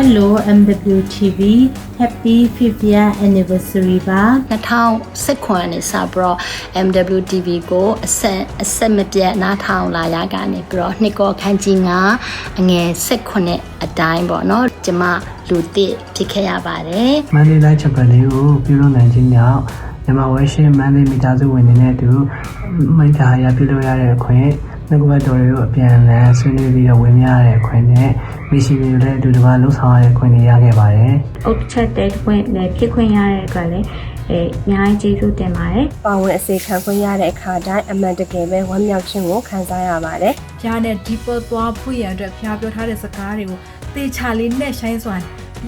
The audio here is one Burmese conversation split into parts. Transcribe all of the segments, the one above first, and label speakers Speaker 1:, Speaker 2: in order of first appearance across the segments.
Speaker 1: Hello MWTV Happy 5th year anniversary ပါ
Speaker 2: 2019နဲ့စပြီးတော့ MWTV ကိုအဆက်အဆက်မပြတ်နားထောင်လာရကနေပြီးတော့နှစ်ကောခန်းကြီးငါအငယ်18အတိုင်းပေါ့နော်ကျမလူတစ်ဖြစ်ခဲ့ရပါတယ်
Speaker 3: မန္တလေးလိုက်ချက်ပလေးကိုပြုလုပ်နိုင်ခြင်းကြောင့်မြန်မာဝဲရှင်းမန္တလေးမိသားစုဝင်တွေနဲ့အတူမိခါရပြုလုပ်ရတဲ့အခွင့် နှုတ်ကပတ်တော်တွေကိုအပြန်အလှန်ဆွေးနွေးပြီးတော့ဝင်မြရတဲ့အခွင့်နဲ့မိရှိမျိုးလည်းအတူတကွလှုပ်ဆောင်ရတဲ့အခွင့်တွေရခဲ့ပါတယ်
Speaker 4: အုတ်ချက်တဲ့ခွင့်နဲ့ဖြစ်ခွင့်ရတဲ့အတွက်လည်းအဲအများကြီးကျေးဇူးတင်ပါတယ်
Speaker 5: ပါဝင်အစီခံခွင့်ရတဲ့အခါတိုင်းအမှန်တကယ်ပဲဝမ်းမြောက်ခြင်းကိုခံစားရပါတယ်
Speaker 6: ဖျားနဲ့ deeper သွားဖို့ရန်အတွက်ဖျားပြောထားတဲ့စကားတွေကိုတေချာလေးနဲ့ဆိုင်စွာ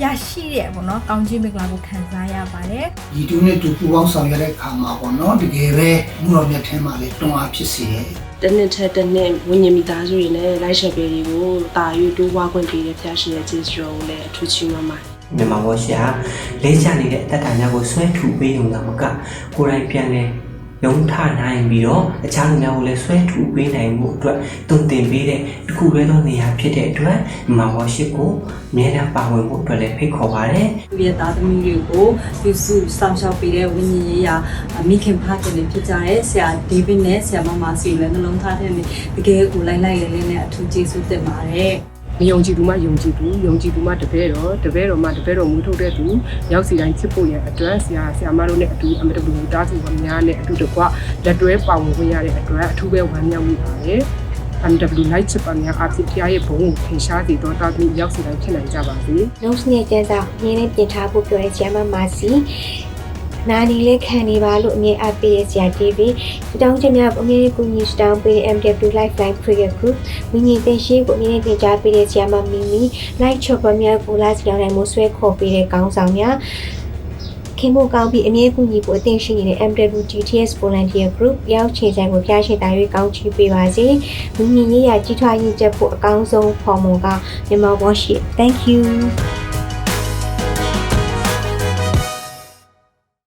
Speaker 6: ရရှိတဲ့ပေါ့နော်ကောင်းကြီးမင်္ဂလာကိုခံစားရပါတယ်
Speaker 7: ဒီတူနဲ့တူပူပေါင်းဆောင်ရတဲ့အခါမှာပေါ့နော်တကယ်ပဲမှုတော်မြတ်ထဲမှာလေတွန်းအားဖြစ်စေတယ်
Speaker 8: တစ်နှစ်ထက်တစ်နှစ်ဝิญဉ္မိသားစုတွေနဲ့လိုက်ရှက်ပေတွေကိုတာယူတိုးဝါခွင့်ပေးတဲ့ဖျားရှင်ရဲ့ကျေးဇူးတော်ကိုလည်းအထူးချီးမွမ်းပါတယ်
Speaker 9: မြန်မာဝရှာလေးချနေတဲ့အသက်တာများကိုဆွဲထူပေးုံသာမကကိုယ်တိုင်ပြန်လဲ ရုံထနိုင်ပြီးတော့အခြားလူများကိုလည်းဆွဲထူပေးနိုင်မှုအတွက်တုံ့တင်ပေးတဲ့တစ်ခုပဲသောနေရာဖြစ်တဲ့အတွက်မြန်မာဝရှိကိုအမြဲတမ်းပါဝင်မှုအတွက်လည်းဖိတ်ခေါ်ပါတယ်
Speaker 10: သူရဲ့သားသမီးတွေကိုပြုစုစောင့်ရှောက်ပေးတဲ့ဝိညာဉ်ရေးရာမိခင်ဖခင်တွေဖြစ်ကြတဲ့ဆရာဒေးဗစ်နဲ့ဆရာမမစီလည်းနှလုံးသားထဲမှာတကယ်ကိုလိုက်လိုက်ရဲရဲနဲ့အထူးကျေးဇူးတင်ပါတယ်
Speaker 11: မယုံကြည်သူမှယုံကြည်သူယုံကြည်သူမှတပည့်တော်တပည့်တော်မှတပည့်တော်မူထုတ်တဲ့သူရောက်စီတိုင်းချစ်ဖို့ရအတွက်ဆရာဆရာမတို့နဲ့အတူအမတဘူးတားစုပါများနဲ့အတူတကွလက်တွဲပါဝင်ခွင့်ရတဲ့အတွက်အထူးပဲဝမ်းမြောက်မိပါတယ် MW Light ချစ်ပါများအဖြစ်ဖျားရဲ့ဘုံကိုထင်ရှားစေတော့တာသူရောက်စီတိုင်းဖြစ်နိုင်ကြပါစေ
Speaker 12: လုံးစနေကျန်းစာရင်းနဲ့ပြင်ထားဖို့ပြောတဲ့ဆရာမမစီ နာနီလေးခံနေပါလို့အမြဲအပ်ပေးရဆရာ TV တောင်းချင်များအမြဲကူညီစတောင်းပေးတဲ့ MW Lifeline Prayer Group မိညီတင်ရှိကိုအမြဲတင်ကြားပေးတဲ့ဆရာမမီမီ Light Chopper များကိုလာစတောင်းနိုင်မှုဆွဲခေါ်ပေးတဲ့ကောင်းဆောင်များခင်မို့ကောင်းပြီးအမြဲကူညီဖို့အသင့်ရှိနေတဲ့ MW GTS Volunteer Group ရောက်ချေဆိုင်ကိုဖျားရှိတာ၍ကောင်းချီးပေးပါစေမိညီရေးရကြီးထွားရင်ချက်ဖို့အကောင်းဆုံးဖော်မွန်ကမြန်မာ worship thank you